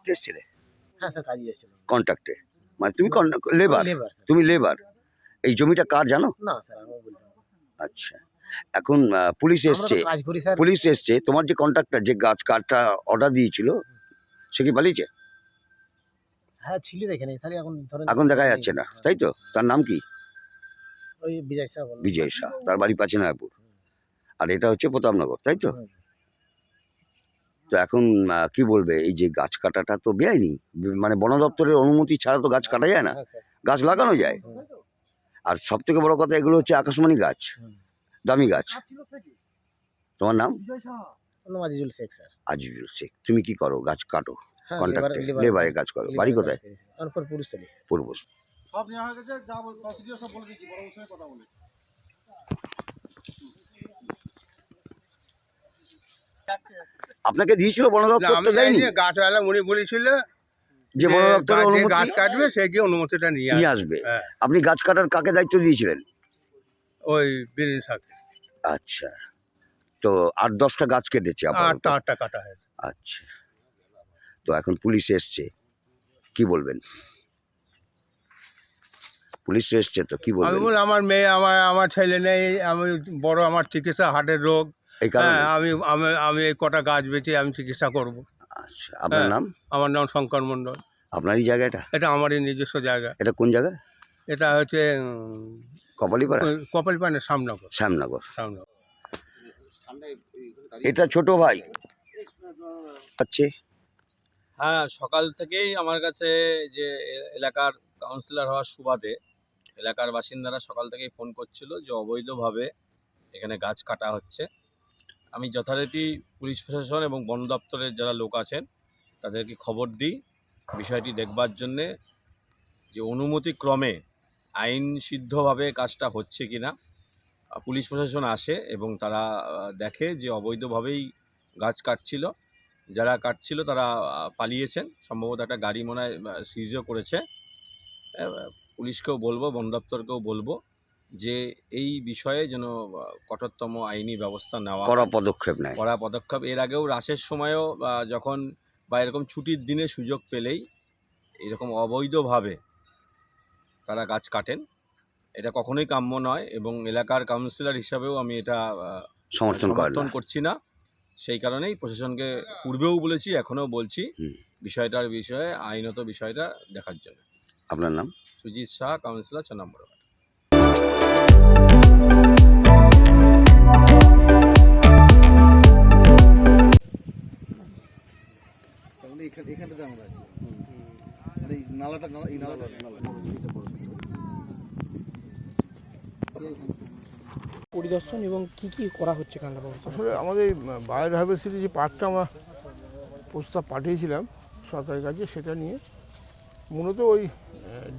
কাটতে এসছিলে? হ্যাঁ স্যার কাজে কন্ট্রাক্টে মানে তুমি লেবার লেবার স্যার। তুমি লেবার এই জমিটা কার জানো? না স্যার আমি বলতে আচ্ছা। এখন আহ, পুলিশ আমরা এসছে। কাজ করি স্যার। পুলিশ এসছে। তোমার যে কন্ট্রাক্টর যে গাছ কাঠটা অর্ডার দিয়েছিল সে কি পালিয়েছে? হ্যাঁ ছিল এখানে। স্যার এখন ধরেন এখন দেখা যাচ্ছে না। তাই তো? তার নাম কি? ওই বিজয় স্যার বলুন বিজয় শাহ। তার বাড়ি পাচেনাপুর আর এটা হচ্ছে প্রতাপনগর তাই তো? হুম। তো এখন কি বলবে? এই যে গাছ কাটাটা তো বেআইনি। মানে বন দপ্তরের অনুমতি ছাড়া তো গাছ কাটা যায় না। হ্যাঁ গাছ লাগানো যায়। আর সব থেকে বড় কথা এগুলো হচ্ছে আকাশমণি গাছ। দামি গাছ। তোমার নাম? আজিজুল শেখ স্যার। আজিজুল শেখ। তুমি কি করো? গাছ কাটো। হ্যাঁ কন্ট্রাক্টে লেবার- লেবারে কাজ করো। বাড়ি কোথায়? পূর্ব সব নেওয়া হয়ে গেছে। যা প্রসিডিওর সব বলে দিচ্ছি। বড় সঙ্গে কথা বলে। আপনাকে দিয়েছিল বন দপ্তর আমি তো দেয়নি গাছওয়ালা উনি বলেছিল যে বন দপ্তরের গাছ- অনুমতি গাছ কাটবে সে গিয়ে অনুমতিটা নিয়ে নিয়ে আসবে। হ্যাঁ। আপনি গাছ কাটার কাকে দায়িত্ব দিয়েছিলেন? ওই বিরিন আচ্ছা। তো আট দশটা গাছ কেটেছে আপাতত। আটটা আটটা কাটা হয়েছে। আচ্ছা। তো এখন পুলিশ এসছে। কি বলবেন? পুলিশ এসছে তো কি বলবেন? আমার মেয়ে আমার আমার ছেলে নেই আমি বড় আমার চিকিৎসা হার্টের রোগ। এই কারণে? হ্যাঁ আমি আমি আমি এই কটা গাছ বেঁচে আমি চিকিৎসা করব। আচ্ছা আপনার হ্যাঁ। নাম? আমার নাম শঙ্কর মণ্ডল। আপনারই জায়গা এটা এটা আমারই নিজস্ব জায়গা। এটা কোন জায়গা? এটা হচ্ছে কপালিপাড়া? কপালপানের শ্যামনগর। শ্যামনগর। সামনগর এটা ছোট ভাই? আচ্ছা। হ্যাঁ সকাল থেকেই আমার কাছে যে এ- এলাকার কাউন্সিলর হওয়ার সুবাদে এলাকার বাসিন্দারা সকাল থেকেই ফোন করছিল যে অবৈধভাবে এখানে গাছ কাটা হচ্ছে। আমি যথারীতি পুলিশ প্রশাসন এবং বন দপ্তরের যারা লোক আছেন, তাদেরকে খবর দিই। বিষয়টি দেখবার জন্যে যে অনুমতি ক্রমে আইন সিদ্ধভাবে কাজটা হচ্ছে কি না পুলিশ প্রশাসন আসে এবং তারা দেখে যে অবৈধভাবেই গাছ কাটছিল। যারা কাটছিল তারা পালিয়েছেন। সম্ভবত একটা গাড়ি মনে হয় সিজও করেছে। পুলিশকেও বলব, বন দপ্তরকেও বলব যে এই বিষয়ে যেন কঠোরতম আইনি ব্যবস্থা নেওয়া কড়া পদক্ষেপ নেয়। কড়া পদক্ষেপ। এর আগেও রাসের সময়ও যখন বা এরকম ছুটির দিনে সুযোগ পেলেই এরকম অবৈধভাবে তারা গাছ কাটেন এটা কখনোই কাম্য নয় এবং এলাকার কাউন্সিলর হিসাবেও আমি এটা সমর্থন সমর্থন করছি না। সেই কারণেই প্রশাসনকে পূর্বেও বলেছি এখনও বলছি বিষয়টার বিষয়ে আইনত বিষয়টা দেখার জন্য। আপনার নাম? সুজিত শাহ কাউন্সিলর ছ নম্বর এখানে এখানটাতে আমরা আছি। মানে এই নালাটা এই নালাটা। নালা এইটা বড় পরিদর্শন এবং কি কি করা হচ্ছে আসলে আমাদের বায়োডাইভার্সিটি যে পার্কটা আমরা প্রস্তাব পাঠিয়েছিলাম সরকারের কাছে সেটা নিয়ে মূলত ওই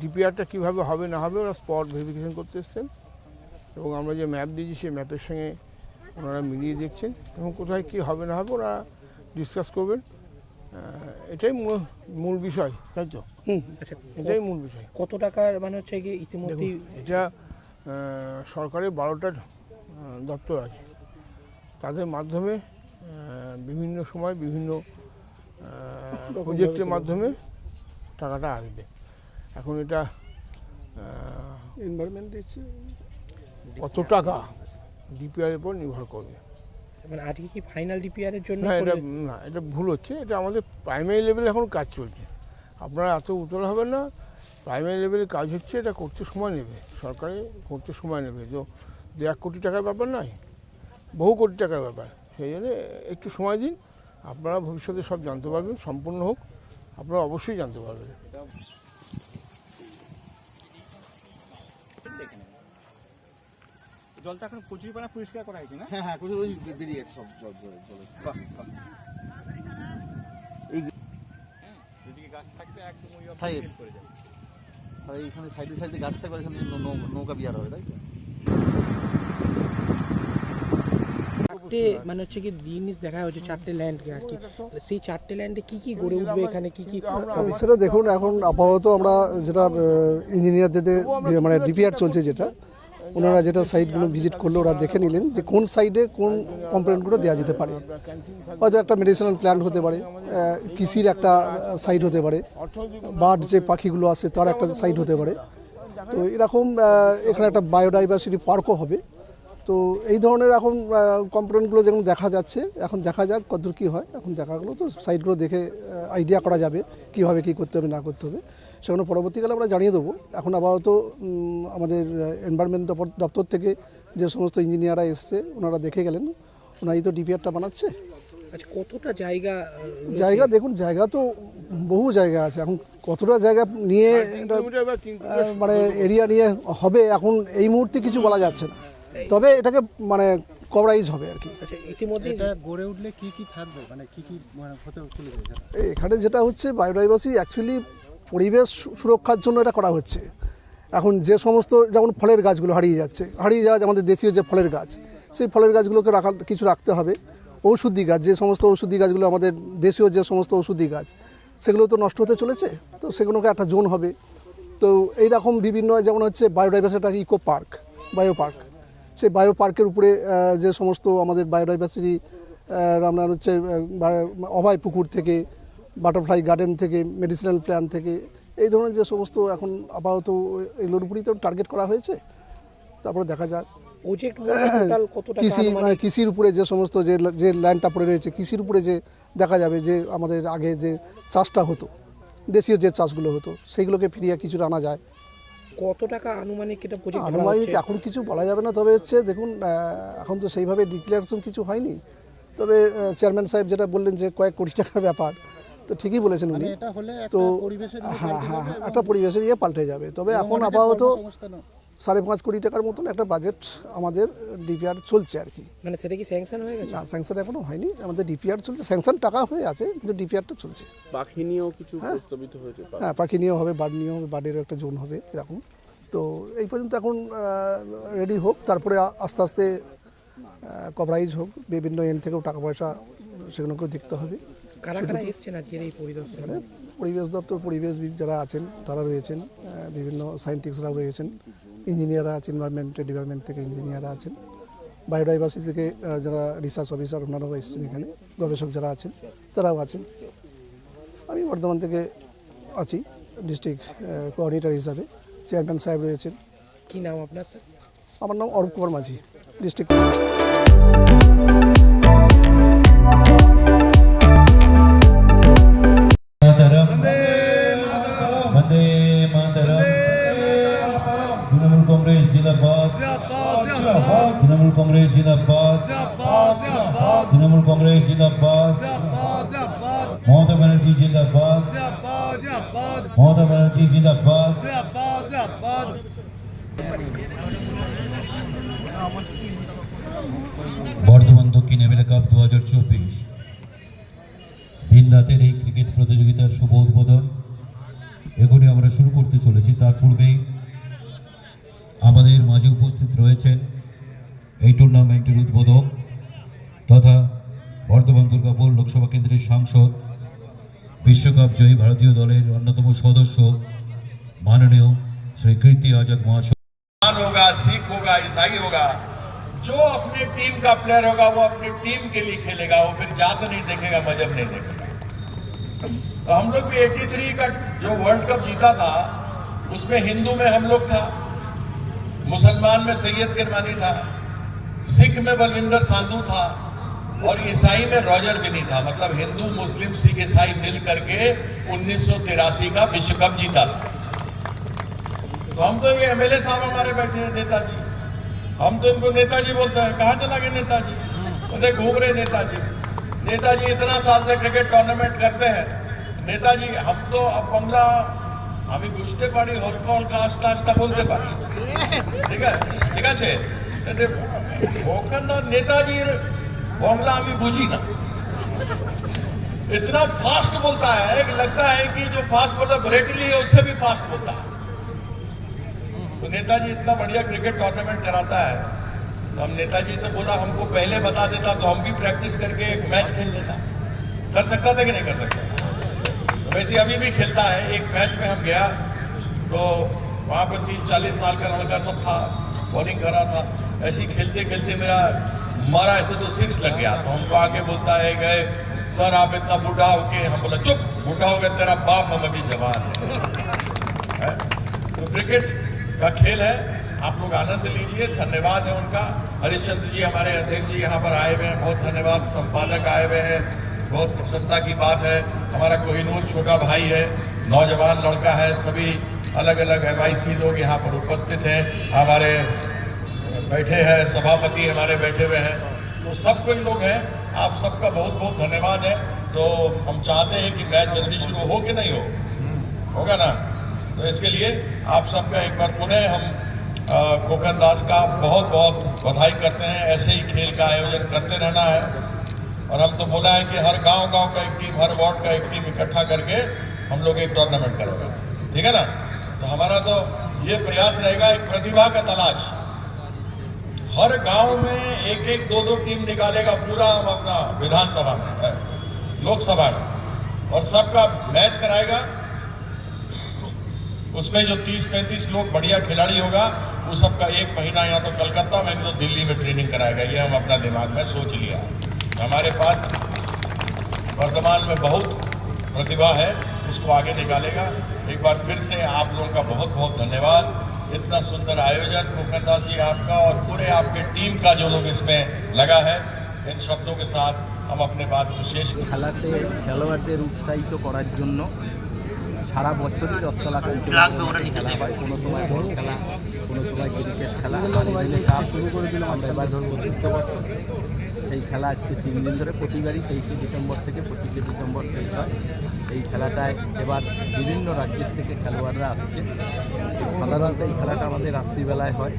ডিপিআরটা কীভাবে হবে না হবে ওরা স্পট ভেরিফিকেশন করতে এসছেন এবং আমরা যে ম্যাপ দিয়েছি সেই ম্যাপের সঙ্গে ওনারা মিলিয়ে দেখছেন এবং কোথায় কী হবে না হবে ওরা ডিসকাস করবেন। এটাই মূল মূল বিষয় তাই তো? আচ্ছা এটাই মূল বিষয়। কত টাকার মানে হচ্ছে কি ইতিমধ্যেই এটা সরকারের বারোটা দপ্তর আছে। তাদের মাধ্যমে বিভিন্ন সময় বিভিন্ন প্রজেক্টের মাধ্যমে টাকাটা আসবে। এখন এটা এনভায়রনমেন্ট দিচ্ছে। কত টাকা? ডিপিআর উপর নির্ভর করবে। মানে আজকে কি ফাইনাল ডিপিআর জন্য না এটা না এটা ভুল হচ্ছে। এটা আমাদের প্রাইমারি লেভেলে এখন কাজ চলছে। আপনারা এত উতল হবেন না প্রাইমারি লেভেলে কাজ হচ্ছে এটা করতে সময় নেবে। সরকারে করতে সময় নেবে। তো দু এক কোটি টাকার ব্যাপার নয় বহু কোটি টাকার ব্যাপার। সেই জন্য একটু সময় দিন আপনারা ভবিষ্যতে সব জানতে পারবেন সম্পূর্ণ হোক আপনারা অবশ্যই জানতে পারবেন। জলটা এখন প্রচুর পরিমাণে পরিষ্কার করা হয়েছে না? হ্যাঁ হ্যাঁ প্রচুর ওই বেরিয়ে গেছে সব জল জলে জলে। বাহ বাহ। যদি গাছ থাকতে একদম ওই সাহেব। করে যাবে। আর এইখানে সাইডে সাইডে গাছ থাকবে আর এখানে নৌ- নৌ- নৌকা বিহার হবে তাই তো? চারটে মানে হচ্ছে কি জিনিস দেখা হচ্ছে চারটে ল্যান্ড আর কি। সেই চারটে ল্যান্ডে কি কি গড়ে উঠবে এখানে কি কি সেটা দেখুন এখন আপাতত আমরা যেটা ইঞ্জিনিয়ারদের মানে ডিপিআর চলছে যেটা ওনারা যেটা সাইটগুলো ভিজিট করল, ওরা দেখে নিলেন যে কোন সাইডে কোন কমপ্লেনগুলো দেওয়া যেতে পারে। হয়তো একটা মেডিসিনাল প্ল্যান্ট হতে পারে কৃষির একটা সাইড হতে পারে, বার্ড যে পাখিগুলো আছে তার একটা সাইড হতে পারে। তো এরকম এখানে একটা বায়োডাইভার্সিটি পার্কও হবে। তো এই ধরনের এখন কমপ্লেনগুলো যেরকম দেখা যাচ্ছে, এখন দেখা যাক কতদূর কী হয়, এখন দেখা গেলো তো সাইটগুলো দেখে আইডিয়া করা যাবে, কীভাবে কী করতে হবে, না করতে হবে। সেগুলো পরবর্তীকালে আমরা জানিয়ে দেবো। এখন আপাতত আমাদের এনভায়রনমেন্ট দপ্তর থেকে যে সমস্ত ইঞ্জিনিয়াররা এসছে ওনারা দেখে গেলেন। ওনারাই তো ডিপিআরটা বানাচ্ছে। আচ্ছা কতটা জায়গা জায়গা দেখুন জায়গা তো বহু জায়গা আছে। এখন কতটা জায়গা নিয়ে মানে এরিয়া নিয়ে হবে এখন এই মুহূর্তে কিছু বলা যাচ্ছে না। তবে এটাকে মানে কভারাইজ হবে আর কি। আচ্ছা ইতিমধ্যে এটা গড়ে উঠলে কি কি থাকবে? মানে কি কি মানে হতে এখানে যেটা হচ্ছে বায়োডাইভার্সিটি অ্যাকচুয়ালি পরিবেশ সুরক্ষার জন্য এটা করা হচ্ছে। এখন যে সমস্ত যেমন ফলের গাছগুলো হারিয়ে যাচ্ছে, হারিয়ে যাওয়া আমাদের দেশীয় যে ফলের গাছ, সেই ফলের গাছগুলোকে রাখা, কিছু রাখতে হবে। ঔষধি গাছ, যে সমস্ত ঔষধি গাছগুলো আমাদের দেশীয় যে সমস্ত ঔষধি গাছ, সেগুলো তো নষ্ট হতে চলেছে, তো সেগুলোকে একটা জোন হবে। তো এই রকম বিভিন্ন যেমন হচ্ছে biodiversity eco park bio park সেই বায়ো পার্কের উপরে যে সমস্ত আমাদের বায়োডাইভার্সিটি আপনার হচ্ছে অভয় পুকুর থেকে বাটারফ্লাই গার্ডেন থেকে মেডিসিনাল প্ল্যান থেকে এই ধরনের যে সমস্ত এখন আপাতত এগুলোর উপরেই তো টার্গেট করা হয়েছে। তারপরে দেখা যাক। কত কৃষি মানে কৃষির উপরে যে সমস্ত যে যে ল্যান্ডটা পড়ে রয়েছে কৃষির উপরে যে দেখা যাবে যে আমাদের আগে যে চাষটা হতো দেশীয় যে চাষগুলো হতো সেইগুলোকে ফিরিয়ে কিছুটা আনা যায়। কত টাকা আনুমানিক এটা প্রজেক্ট আনুমানিক এখন কিছু বলা যাবে না তবে হচ্ছে দেখুন এখন তো সেইভাবে ডিক্লারেশন কিছু হয়নি। তবে চেয়ারম্যান সাহেব যেটা বললেন যে কয়েক কোটি টাকার ব্যাপার তো ঠিকই বলেছেন উনি। মানে তো হ্যাঁ হ্যাঁ হ্যাঁ, একটা পরিবেশের ইয়ে পাল্টে যাবে। তবে এখন আপাতত সাড়ে পাঁচ কোটি টাকার মতন একটা বাজেট আমাদের ডিপিআর চলছে আর কি। মানে সেটা কি স্যাংশন হয়ে গেছে? না স্যাংশন এখনও হয়নি। আমাদের ডিপিআর চলছে স্যাংশন টাকা হয়ে আছে কিন্তু ডিপিআরটা চলছে। পাখি নিয়েও কিছু প্রস্তাবিত হয়েছে হ্যাঁ পাখি নিয়েও হবে বার্ড নিয়েও হবে বার্ডেরও একটা জোন হবে এরকম। তো এই পর্যন্ত এখন রেডি হোক তারপরে আস্তে আস্তে কভারাইজ হোক বিভিন্ন এন্ড থেকেও টাকা পয়সা সেগুলোকেও দেখতে হবে। কারা কারা এসছেন আজকের এই পরিদর্শনে? এখানে পরিবেশ দপ্তর পরিবেশবিদ যারা আছেন তারা রয়েছেন বিভিন্ন সায়েন্টিস্টরাও রয়েছেন ইঞ্জিনিয়াররা আছেন এনভায়রনমেন্ট ডিপার্টমেন্ট থেকে ইঞ্জিনিয়াররা আছেন বায়োডাইভার্সিটি থেকে যারা রিসার্চ অফিসার ওনারাও এসেছেন এখানে গবেষক যারা আছেন তারাও আছেন। আমি বর্ধমান থেকে আছি ডিস্ট্রিক্ট কোঅর্ডিনেটর হিসাবে চেয়ারম্যান সাহেব রয়েছেন। কী নাম আপনার আমার নাম অরূপ কুমার মাঝি ডিস্ট্রিক্ট তৃণমূল কংগ্রেস জিন্দাবাদ। তৃণমূল কংগ্রেস জিন্দাবাদ। মমতা ব্যানার্জি জিন্দাবাদ। মমতা ব্যানার্জি জিন্দাবাদ। বর্ধমান দক্ষিণ এমএলএ দু হাজার চব্বিশ। দিন রাতের এই ক্রিকেট প্রতিযোগিতার শুভ উদ্বোধন। এগুলি আমরা শুরু করতে চলেছি। তার পূর্বেই আমাদের মাঝে উপস্থিত রয়েছেন এই টুর্নামেন্টের উদ্বোধক তথা বর্ধমান দুর্গাপুর লোকসভা কেন্দ্রের সাংসদ বিশ্বকাপ জয়ী ভারতীয় দলের অন্যতম সদস্য মাননীয় শ্রী কীর্তি আজাদ মহাশয় मुसलमान होगा सिख होगा ईसाई होगा जो अपनी टीम का प्लेयर होगा वो अपनी टीम के लिए खेलेगा वो फिर जात नहीं देखेगा मजहब नहीं देखेगा तो हम लोग भी 83 का जो वर्ल्ड कप जीता था उसमें हिंदू में हम लोग था मुसलमान में सैयद किरमानी था सिख में बलविंदर सांधू था और ईसाई में रॉजर भी नहीं था मतलब हिंदू मुस्लिम सिख ईसाई मिल करके उन्नीस का विश्व कप जीता था तो हम तो ये एमएलए साहब हमारे बैठे हैं नेताजी हम तो इनको नेताजी बोलते हैं कहाँ चला गए नेताजी बोलते घूम रहे नेताजी नेताजी इतना साल से क्रिकेट टूर्नामेंट करते हैं नेताजी हम तो अब বাংলা আমি বুঝতে পারি হলকা হলকা আস্তে আস্তে বলতে পারি ঠিক আছে ঠিক আছে એટલે भोकंदर नेताजी बंगला भी बुझी ना इतना फास्ट बोलता है कि लगता है कि जो फास्ट बोलता है ब्रेटली है उससे भी फास्ट बोलता है तो नेताजी इतना बढ़िया क्रिकेट टूर्नामेंट कराता है तो हम नेताजी से बोला हमको पहले बता देता तो हम भी प्रैक्टिस करके एक मैच खेल लेता. कर सकता था कि नहीं कर सकता? तो वैसे अभी भी खेलता है, एक मैच में हम गया तो वहाँ पर तीस चालीस साल का लड़का सब था बॉलिंग करा था। ऐसे खेलते खेलते मेरा मारा ऐसे तो सिक्स लग गया। तो हमको आगे बोलता है, गए, सर, आप इतना बूढ़ा हो के हम बोला, चुप, बूढ़ा हो गया, तेरा बाप हम अभी जवान है। है? तो क्रिकेट का खेल है। आप लोग आनंद लीजिए, धन्यवाद है उनका। हरिश्चंद्र जी हमारे अध्यक्ष जी यहाँ पर आए हुए हैं। बहुत धन्यवाद, संपादक आए हुए हैं। बहुत प्रसन्नता की बात है। हमारा कोहिनूर छोटा भाई है, नौजवान लड़का है, सभी अलग अलग एम लोग यहाँ पर उपस्थित हैं। हमारे बैठे हैं, सभापति हमारे बैठे हुए हैं। तो सब कोई लोग हैं, आप सबका बहुत बहुत धन्यवाद है। तो हम चाहते हैं कि मैच जल्दी शुरू हो कि नहीं हो? होगा ना? तो इसके लिए आप सबका एक बार पुनः हम कोकन दास का बहुत बहुत बधाई करते हैं। ऐसे ही खेल का आयोजन करते रहना है। और हम तो बोला है कि हर गाँव गाँव का एक टीम, हर वार्ड का एक टीम इकट्ठा करके हम लोग एक टूर्नामेंट करेंगे। ठीक है ना? तो हमारा तो ये प्रयास रहेगा, एक प्रतिभा का तलाश। हर गाँव में एक एक दो दो टीम निकालेगा पूरा हम अपना विधानसभा में लोकसभा में। और सबका मैच कराएगा। उसमें जो 30-35 लोग बढ़िया खिलाड़ी होगा, वो सबका एक महीना या तो कलकत्ता में तो दिल्ली में ट्रेनिंग कराएगा। ये हम अपना दिमाग में सोच लिया। हमारे पास वर्तमान में बहुत प्रतिभा है, उसको आगे निकालेगा। एक बार फिर से आप लोगों का बहुत बहुत धन्यवाद। इतना सुंदर आयोजन कोकन दास जी आपका और पूरे आपके टीम का जो लोग इसमें लगा है इन शब्दों के साथ हम अपने बात को शेष খেলাতে খেলোয়াড়দের উৎসাহিত করার জন্য সারা বছরই রথতলা কাঞ্চন খেলা হয় কোনো সময় বল খেলা কোনো সময় ক্রিকেট খেলা মিলে কাপ শুরু করে দিলাম আমরা এবার ধরবো তৃতীয় বছর সেই খেলা আজকে তিন দিন ধরে প্রতিবারই তেইশে ডিসেম্বর থেকে পঁচিশে ডিসেম্বর শেষ হয় এই খেলাটায় এবার বিভিন্ন রাজ্যের থেকে খেলোয়াড়রা আসছে। সাধারণত এই খেলাটা আমাদের রাত্রিবেলায় হয়।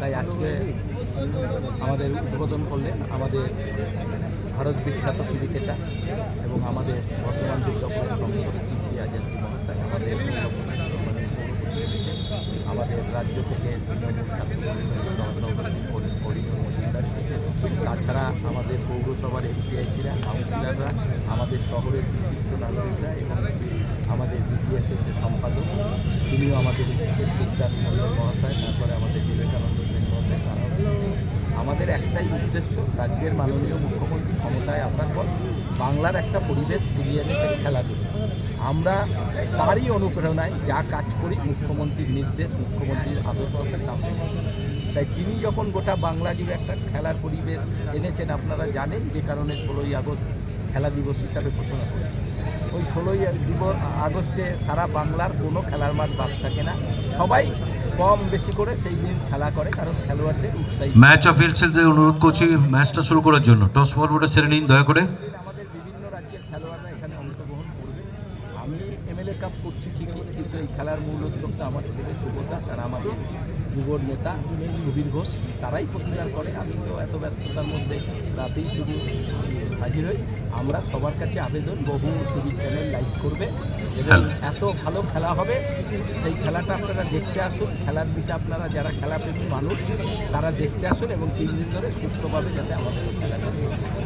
তাই আজকে আমাদের উদ্বোধন করলেন আমাদের ভারত বিখ্যাত ক্রিকেটার এবং আমাদের বর্তমান দুর্গাপুরের সংসদ আজাদি মহাশয়, আমাদের আমাদের রাজ্য থেকে তাছাড়া আমাদের পৌরসভার এমসিআইসিরা কাউন্সিলররা, আমাদের শহরের বিশিষ্ট নাগরিকরা এবং আমাদের বিডিএসের যে সম্পাদক, তিনিও আমাদের এসেছেন বিদ্যাস মন্ডল মহাশয়, তারপরে আমাদের বিবেকানন্দ সেন মহাশয়, তারাও আমাদের একটাই উদ্দেশ্য, রাজ্যের মাননীয় মুখ্যমন্ত্রী ক্ষমতায় আসার পর বাংলার একটা পরিবেশ ফিরিয়ে এনেছেন খেলাধুলো। আমরা তারই অনুপ্রেরণায় যা কাজ করি মুখ্যমন্ত্রীর নির্দেশ, মুখ্যমন্ত্রীর আদর্শকে সামনে তাই তিনি যখন গোটা বাংলা জুড়ে একটা খেলার পরিবেশ এনেছেন, আপনারা জানেন যে কারণে ষোলোই আগস্ট খেলা দিবস হিসাবে ঘোষণা করেছেন। ওই ষোলোই দিবস, আগস্টে সারা বাংলার কোনো খেলার মাঠ বাদ থাকে না। সবাই কম বেশি করে সেই দিন খেলা করে, কারণ খেলোয়াড়দের উৎসাহী। ম্যাচ অফিসিয়ালদের অনুরোধ করছি ম্যাচটা শুরু করার জন্য। টস ফরওয়ার্ডে সেরে নিন দয়া করে দিন আমাদের বিভিন্ন রাজ্যের খেলোয়াড়রা এখানে অংশগ্রহণ করবে আমি এমএলএ কাপ করছি ঠিকই কিন্তু এই খেলার মূল উদ্যোক্তা আমার ছেলে শুভ দাস আর আমাদের যুবর নেতা সুবীর ঘোষ। তারাই প্রতিকার করে আমি তো এত ব্যস্ততার মধ্যে রাতেই শুধু হাজির হই। আমরা সবার কাছে আবেদন বহু টিভি চ্যানেল লাইভ করবে এবং এত ভালো খেলা হবে সেই খেলাটা আপনারা দেখতে আসুন। খেলার দিকে আপনারা যারা খেলাপ্রেমী মানুষ তারা দেখতে আসুন এবং তিন দিন ধরে সুস্থভাবে যাতে আমাদের খেলাটা শেষ হয়।